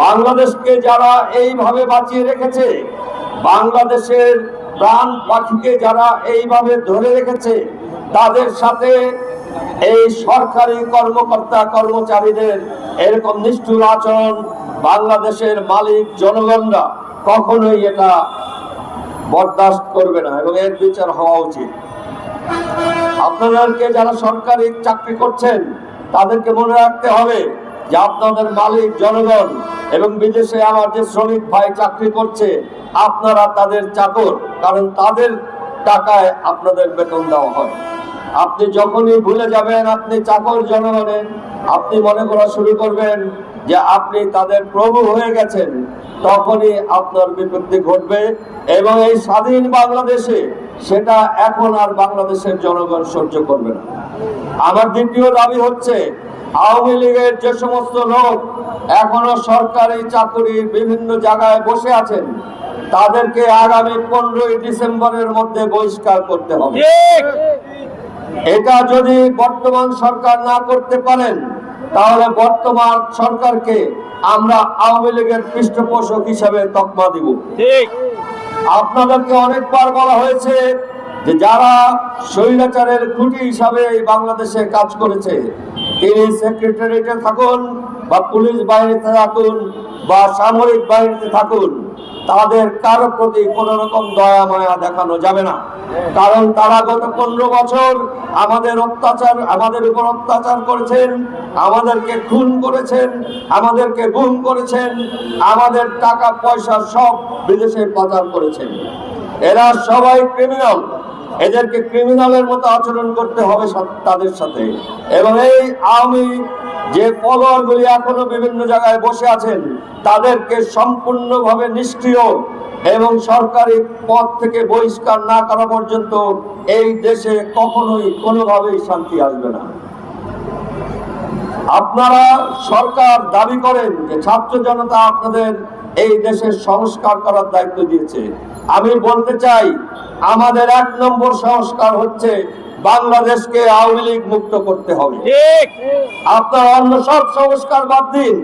বাংলাদেশকে যারা এইভাবে বাঁচিয়ে রেখেছে, বাংলাদেশের প্রাণ পাখিকে যারা এইভাবে ধরে রেখেছে, তাদের সাথে এই সরকারি কর্মকর্তা কর্মচারীদের এরকম নিষ্ঠুর আচরণ বাংলাদেশের মালিক জনগণরা কখনোই এটা বরদাস্ত করবে না এবং এর বিচার হওয়া উচিত। আপনাদেরকে যারা সরকারি চাকরি করছেন, তাদেরকে মনে রাখতে হবে যে আপনাদের মালিক, জনগণ এবং বিদেশে আমার যে শ্রমিক ভাই চাকরি করছে, আপনারা তাদের চাকর, কারণ তাদের টাকায় আপনাদের বেতন দেওয়া হয়। আপনি যখনই ভুলে যাবেন, আপনি চাকর জনগণের আপনি মনে করা শুরু করবেন যে আপনি তাদের প্রভু হয়ে গেছেন, তখনই আপনার বিপত্তি ঘটবে এবং এই স্বাধীন বাংলাদেশে সেটা এখন আর বাংলাদেশের জনগণ সহ্য করবে না। আমার দ্বিতীয় দাবি হচ্ছে আওয়ামী লীগের যে সমস্ত লোক এখনও সরকারি চাকরির বিভিন্ন জায়গায় বসে আছেন তাদেরকে আগামী পনেরোই ডিসেম্বরের মধ্যে বহিষ্কার করতে হবে। এটা যদি বর্তমান সরকার না করতে পারেন তাহলে বর্তমান সরকারকে আমরা আওয়ামী লীগের পৃষ্ঠপোষক হিসাবে তকমা দিব। ঠিক। আপনাদেরকে অনেকবার বলা হয়েছে যে যারা স্বৈরাচারের খুঁটি হিসাবে এই বাংলাদেশে কাজ করেছে তিনি সেক্রেটারিয়েটে থাকুন বা পুলিশ বাহিনীতে থাকুন বা সামরিক বাহিনীতে থাকুন, তাদের কারও প্রতি কোন রকম দয়া মায়া দেখানো যাবে না। কারণ তারা গত পনেরো বছর আমাদের অত্যাচার, আমাদের উপর অত্যাচার করেছেন, আমাদেরকে খুন করেছেন, আমাদেরকে গুম করেছেন, আমাদের টাকা পয়সা সব বিদেশে পাচার করেছেন। এরা সবাই ক্রিমিনাল এদেরকে ক্রিমিনালের মতো আচরণ করতে হবে তাদের সাথে। এবং এই আওয়ামী যে পলোয়ারগুলি এখনও বিভিন্ন জায়গায় বসে আছেন, তাদেরকে সম্পূর্ণভাবে নিষ্ক্রিয় এবং সরকারি পদ থেকে বহিষ্কার না করা পর্যন্ত এই দেশে কখনোই কোনোভাবেই শান্তি আসবে না। আপনারা সরকার দাবি করেন যে ছাত্র জনতা আপনাদের এই দেশের সংস্কার করার দায়িত্ব দিয়েছে। আমি বলতে চাই আমাদের এক নম্বর সংস্কার হচ্ছে বাংলাদেশকে আওয়ামী লীগ মুক্ত করতে হবে। ঠিক। আপনার অন্য সব সংস্কার বাদ দিন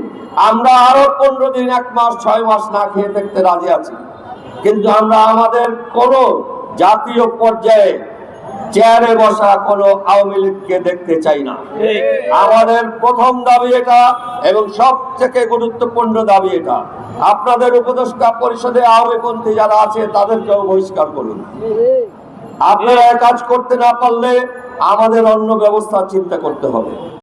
আমরা আরও পনেরো দিন এক মাস ছয় মাস না খেয়ে দেখতে রাজি আছি। কিন্তু আমরা আমাদের কোন জাতীয় পর্যায়ে চেয়ারে বসা কোনো আওয়ামী লীগকে দেখতে চাই না। আমাদের প্রথম দাবি এটা এবং সব থেকে গুরুত্বপূর্ণ দাবি এটা। আপনাদের উপদেষ্টা পরিষদে আওয়ামীপন্থী যারা আছে, তাদেরকেও বহিষ্কার করুন। আপনারা কাজ করতে না পারলে আমাদের অন্য ব্যবস্থা চিন্তা করতে হবে।